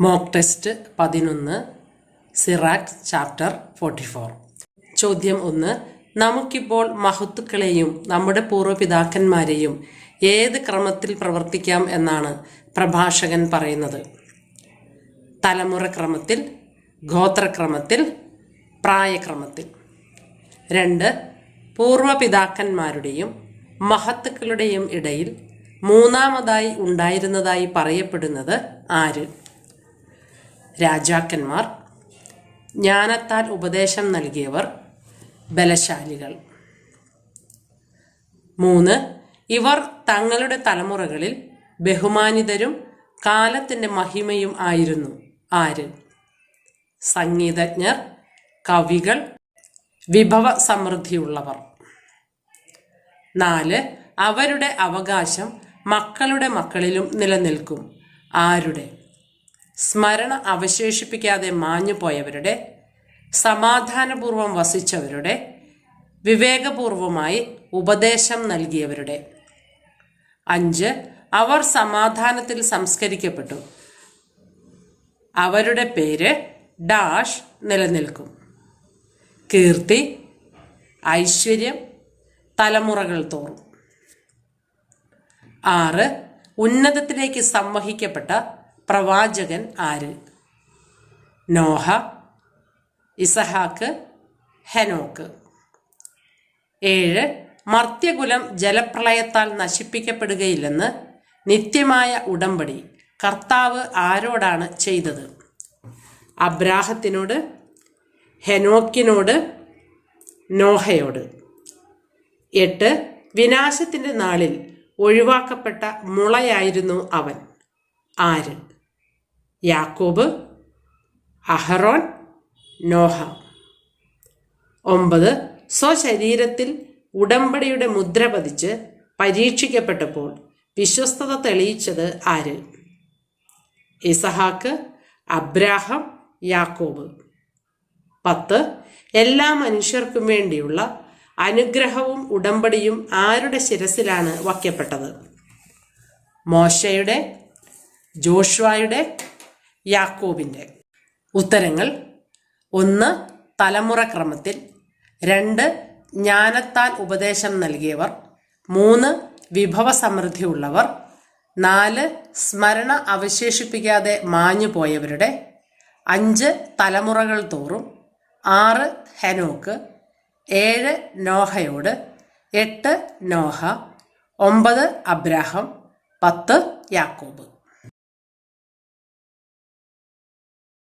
Mock test പതിനൊന്ന് സിറാക്സ് chapter forty four ചോദ്യം ഒന്ന് നമുക്കിപ്പോൾ മഹത്തുക്കളെയും നമ്മുടെ പൂർവപിതാക്കന്മാരെയും ഏത് ക്രമത്തിൽ പ്രവർത്തിക്കാം എന്നാണ് പ്രഭാഷകൻ പറയുന്നത്. തലമുറ ക്രമത്തിൽ ഗോത്രക്രമത്തിൽ പ്രായക്രമത്തിൽ. രണ്ട് പൂർവപിതാക്കന്മാരുടെയും മഹത്തുക്കളുടെയും ഇടയിൽ മൂന്നാമതായി ഉണ്ടായിരുന്നതായി പറയപ്പെടുന്നത് ആര്? രാജാക്കന്മാർ ജ്ഞാനത്താൽ ഉപദേശം നൽകിയവർ ബലശാലികൾ. മൂന്ന് ഇവർ തങ്ങളുടെ തലമുറകളിൽ ബഹുമാനിതരും കാലത്തിന്റെ മഹിമയും ആയിരുന്നു. ആര്? സംഗീതജ്ഞർ കവികൾ വിഭവ സമൃദ്ധിയുള്ളവർ നാല് അവരുടെ അവകാശം മക്കളുടെ മക്കളിലും നിലനിൽക്കും. ആരുടെ? സ്മരണ അവശേഷിപ്പിക്കാതെ മാഞ്ഞുപോയവരുടെ സമാധാനപൂർവം വസിച്ചവരുടെ വിവേകപൂർവമായി ഉപദേശം നൽകിയവരുടെ. അഞ്ച് അവർ സമാധാനത്തിൽ സംസ്കരിക്കപ്പെട്ടു. അവരുടെ പേര് ഡാഷ് നിലനിൽക്കും. കീർത്തി ഐശ്വര്യം തലമുറകൾ തോറും. ആറ് ഉന്നതത്തിലേക്ക് സംവഹിക്കപ്പെട്ട പ്രവാചകൻ ആര്? നോഹ ഇസഹാക്ക് ഹെനോക്ക്. ഏഴ് മർത്യകുലം ജലപ്രളയത്താൽ നശിപ്പിക്കപ്പെടുകയില്ലെന്ന് നിത്യമായ ഉടമ്പടി കർത്താവ് ആരോടാണ് ചെയ്തത്? അബ്രാഹത്തിനോട് ഹെനോക്കിനോട് നോഹയോട്. എട്ട് വിനാശത്തിന്റെ നാളിൽ ഒഴിവാക്കപ്പെട്ട മുളയായിരുന്നു അവൻ. ആര്? യാക്കോബ് അഹറോൻ നോഹ. ഒമ്പത് സ്വശരീരത്തിൽ ഉടമ്പടിയുടെ മുദ്ര പതിച്ച് പരീക്ഷിക്കപ്പെട്ടപ്പോൾ വിശ്വസ്തത തെളിയിച്ചത് ആര്? ഇസഹാക്ക് അബ്രാഹം യാക്കോബ്. പത്ത് എല്ലാ മനുഷ്യർക്കും വേണ്ടിയുള്ള അനുഗ്രഹവും ഉടമ്പടിയും ആരുടെ ശിരസിലാണ് വയ്ക്കപ്പെട്ടത്? മോശയുടെ ജോഷ്വായുടെ യാക്കോബിന്റെ ഉത്തരങ്ങൾ. ഒന്ന് തലമുറ ക്രമത്തിൽ. രണ്ട് ജ്ഞാനത്താൽ ഉപദേശം നൽകിയവർ. മൂന്ന് വിഭവ സമൃദ്ധിയുള്ളവർ. നാല് സ്മരണ അവശേഷിപ്പിക്കാതെ മാഞ്ഞു പോയവരുടെ. അഞ്ച് തലമുറകൾ തോറും. ആറ് ഹെനോക്ക്. ഏഴ് നോഹയോട്. എട്ട് നോഹ. ഒമ്പത് അബ്രാഹം. പത്ത് യാക്കോബ്.